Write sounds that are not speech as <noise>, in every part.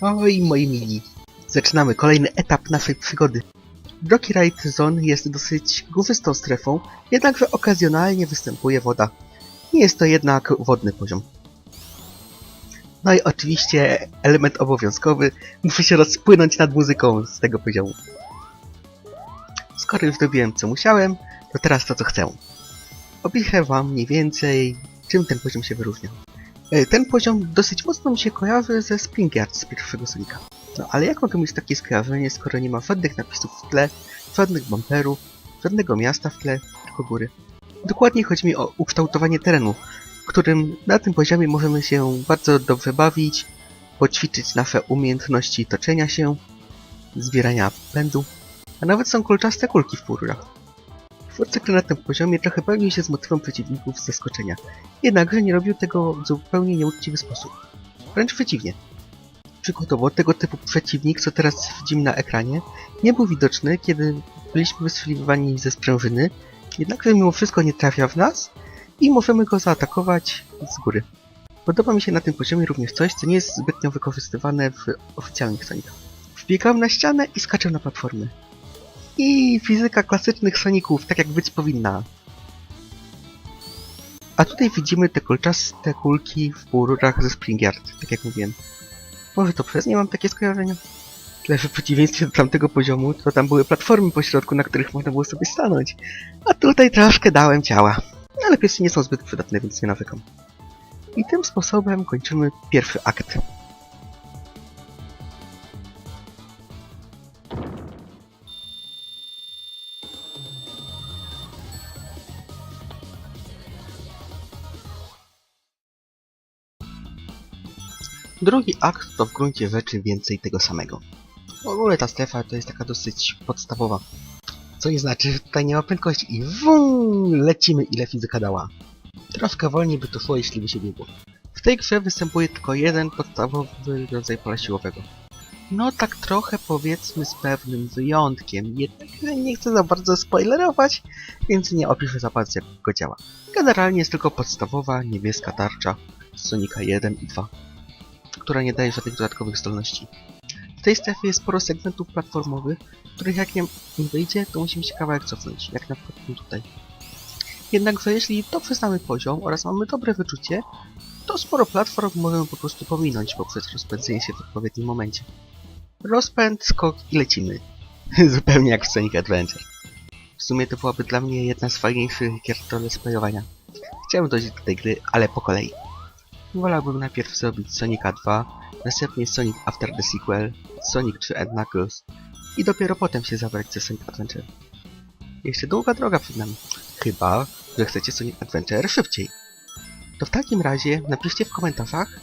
Oj, moi mili. Zaczynamy kolejny etap naszej przygody. Rocky Ride Zone jest dosyć górzystą strefą, jednakże okazjonalnie występuje woda. Nie jest to jednak wodny poziom. No i oczywiście element obowiązkowy, muszę się rozpłynąć nad muzyką z tego poziomu. Skoro już zrobiłem co musiałem, to teraz to co chcę. Opiszę wam mniej więcej, czym ten poziom się wyróżnia. E, Ten poziom dosyć mocno mi się kojarzy ze Springyard z pierwszego Sonika. No ale jak mogę mieć takie skojarzenie, skoro nie ma żadnych napisów w tle, żadnych bumperów, żadnego miasta w tle, tylko góry? Dokładnie chodzi mi o ukształtowanie terenu, którym na tym poziomie możemy się bardzo dobrze bawić, poćwiczyć nasze umiejętności toczenia się, zbierania pędu, a nawet są kolczaste kulki w pururach. Twórca gry na tym poziomie trochę bawił się z motywem przeciwników z zaskoczenia, jednakże nie robił tego w zupełnie nieuczciwy sposób. Wręcz przeciwnie. Przykładowo tego typu przeciwnik, co teraz widzimy na ekranie, nie był widoczny, kiedy byliśmy wystrzeliwani ze sprężyny, jednakże mimo wszystko nie trafia w nas i możemy go zaatakować z góry. Podoba mi się na tym poziomie również coś, co nie jest zbytnio wykorzystywane w oficjalnych Sonicach. Wbiegam na ścianę i skaczę na platformy. I fizyka klasycznych Soników, tak jak być powinna. A tutaj widzimy te kolczaste kulki w rurach ze Springyard, tak jak mówiłem. Może to przez nie mam takie skojarzenia? Tyle, że w przeciwieństwie do tamtego poziomu, to tam były platformy po środku, na których można było sobie stanąć. A tutaj troszkę dałem ciała. Ale piesy nie są zbyt przydatne, więc nie nawykam. I tym sposobem kończymy pierwszy akt. Drugi akt to w gruncie rzeczy więcej tego samego. W ogóle ta strefa to jest taka dosyć podstawowa. Co nie znaczy, że tutaj nie ma prędkości i wum, lecimy ile fizyka dała. Troszkę wolniej by to szło, jeśli by się biegło. W tej grze występuje tylko jeden podstawowy rodzaj pola siłowego. No tak trochę powiedzmy z pewnym wyjątkiem, jednak nie chcę za bardzo spoilerować, więc nie opiszę za bardzo jak go działa. Generalnie jest tylko podstawowa niebieska tarcza z Sonika 1 i 2 która nie daje żadnych dodatkowych zdolności. W tej strefie jest sporo segmentów platformowych, których jak nie wyjdzie, to musimy się kawałek cofnąć, jak na przykład tutaj. Jednakże jeśli dobrze znamy poziom oraz mamy dobre wyczucie, to sporo platform możemy po prostu pominąć poprzez rozpędzenie się w odpowiednim momencie. Rozpęd, skok i lecimy. <laughs> Zupełnie jak w Sonic Adventure. W sumie to byłaby dla mnie jedna z fajniejszych gier do. Chciałem dojść do tej gry, ale po kolei. Wolałbym najpierw zrobić Sonika 2, następnie Sonic After the Sequel, Sonic 3 and Knuckles i dopiero potem się zabrać za Sonic Adventure. Jeszcze długa droga przed nami. Chyba, że chcecie Sonic Adventure szybciej. To w takim razie napiszcie w komentarzach,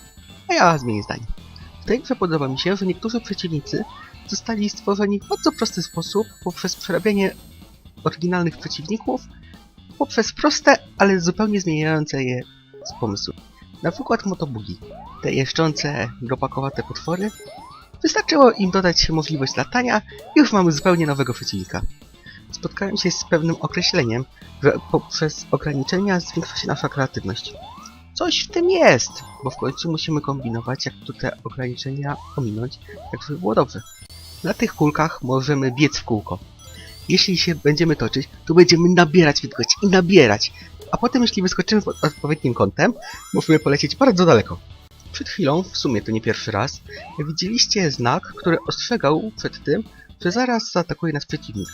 a ja zmienię zdanie. W tej grze podoba mi się, że niektórzy przeciwnicy zostali stworzeni w bardzo prosty sposób poprzez przerabianie oryginalnych przeciwników poprzez proste, ale zupełnie zmieniające je z pomysłu. Na przykład motobugi. Te jeszczące, robakowate potwory. Wystarczyło im dodać możliwość latania i już mamy zupełnie nowego przeciwnika. Spotkałem się z pewnym określeniem, że poprzez ograniczenia zwiększa się nasza kreatywność. Coś w tym jest, bo w końcu musimy kombinować, jak tu te ograniczenia ominąć, tak żeby było dobrze. Na tych kulkach możemy biec w kółko. Jeśli się będziemy toczyć, to będziemy nabierać wielkości i nabierać, a potem jeśli wyskoczymy pod odpowiednim kątem, możemy polecieć bardzo daleko. Przed chwilą, w sumie to nie pierwszy raz, widzieliście znak, który ostrzegał przed tym, że zaraz zaatakuje nas przeciwnik.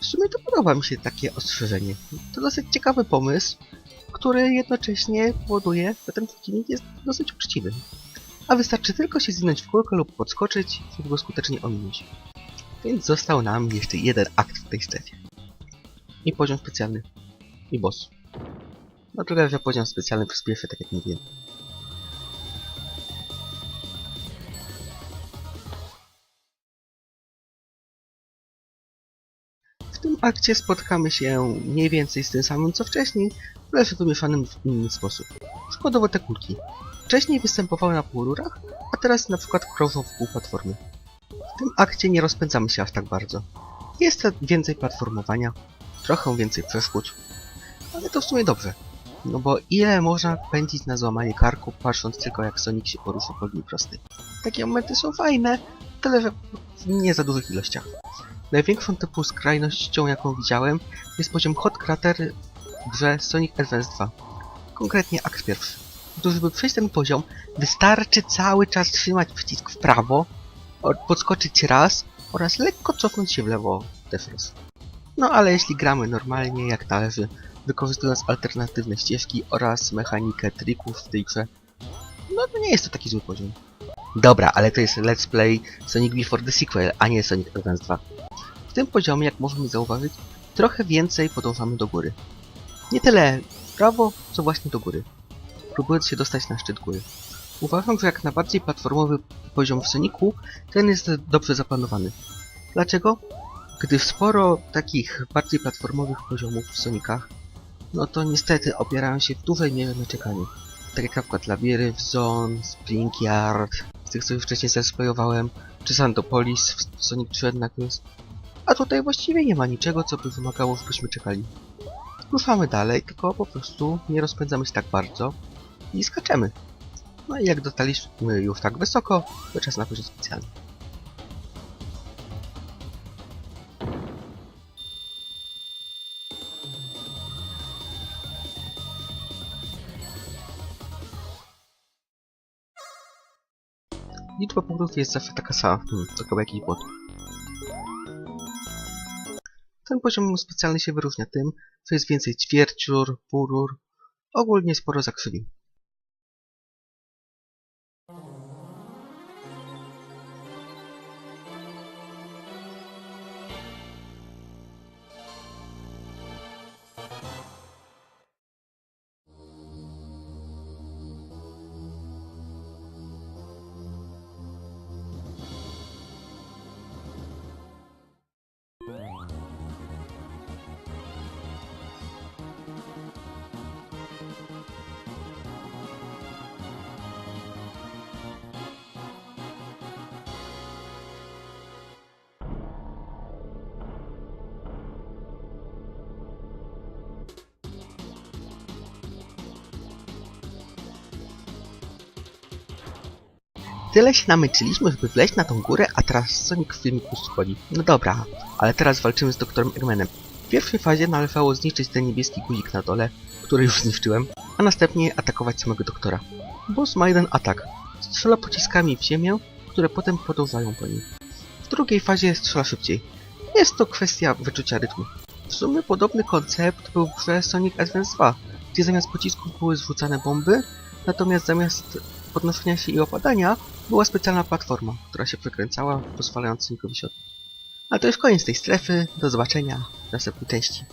W sumie to podoba mi się takie ostrzeżenie. To dosyć ciekawy pomysł, który jednocześnie powoduje, że ten przeciwnik jest dosyć uczciwy. A wystarczy tylko się zwinąć w kulkę lub podskoczyć, żeby go skutecznie ominąć. Więc został nam jeszcze jeden akt w tej strefie. I poziom specjalny. I boss. No że poziom specjalny przyspieszy, tak jak mówiłem. W tym akcie spotkamy się mniej więcej z tym samym co wcześniej, lecz wymieszanym w inny sposób. Przykładowo te kulki. Wcześniej występowały na półrurach, a teraz na przykład krążą wokół platformy. W tym akcie nie rozpędzamy się aż tak bardzo. Jest więcej platformowania, trochę więcej przeszkód, ale to w sumie dobrze. No bo ile można pędzić na złamanie karku, patrząc tylko jak Sonic się porusza po linii prostej. Takie momenty są fajne, tyle że w nie za dużych ilościach. Największą typu skrajnością jaką widziałem jest poziom Hot Crater w grze Sonic Advance 2. Konkretnie akt pierwszy. Otóż, żeby przejść ten poziom, wystarczy cały czas trzymać przycisk w prawo, podskoczyć raz oraz lekko cofnąć się w lewo też. No ale jeśli gramy normalnie, jak należy, wykorzystując alternatywne ścieżki oraz mechanikę trików w tej grze, no to nie jest to taki zły poziom. Dobra, ale to jest Let's Play Sonic Before the Sequel, a nie Sonic Advance 2. W tym poziomie, jak możemy zauważyć, trochę więcej podążamy do góry. Nie tyle w prawo, co właśnie do góry. Próbując się dostać na szczyt góry. Uważam, że jak na bardziej platformowy poziom w Sonicu, ten jest dobrze zaplanowany. Dlaczego? Gdyż sporo takich bardziej platformowych poziomów w Sonicach, no to niestety opierają się w dużej mierze na czekaniu. Tak jak na przykład Labyrinth Zone, Spring Yard, z tych co już wcześniej zesplejowałem, czy Sandopolis w Sonic 3 Knuckles. A tutaj właściwie nie ma niczego, co by wymagało, żebyśmy czekali. Ruszamy dalej, tylko po prostu nie rozpędzamy się tak bardzo i skaczemy. No i jak dotarliśmy już tak wysoko, to czas na poziom specjalny. Liczba punktów jest zawsze taka sama, hmm, chyba jakiś błąd. Ten poziom specjalny się wyróżnia tym, że jest więcej ćwierćrur, półrur, ogólnie sporo zakrzywień. Tyle się namyczyliśmy, żeby wleźć na tą górę, a teraz Sonic w filmiku schodzi. No dobra, ale teraz walczymy z doktorem Eggmanem. W pierwszej fazie należało zniszczyć ten niebieski guzik na dole, który już zniszczyłem, a następnie atakować samego doktora. Boss ma jeden atak. Strzela pociskami w ziemię, które potem podążają po nim. W drugiej fazie strzela szybciej. Jest to kwestia wyczucia rytmu. W sumie podobny koncept był w grze Sonic Advance 2, gdzie zamiast pocisków były zrzucane bomby, natomiast zamiast podnoszenia się i opadania była specjalna platforma, która się przekręcała, pozwalając Sonicowi się odbić. A to już koniec tej strefy, do zobaczenia w następnej części.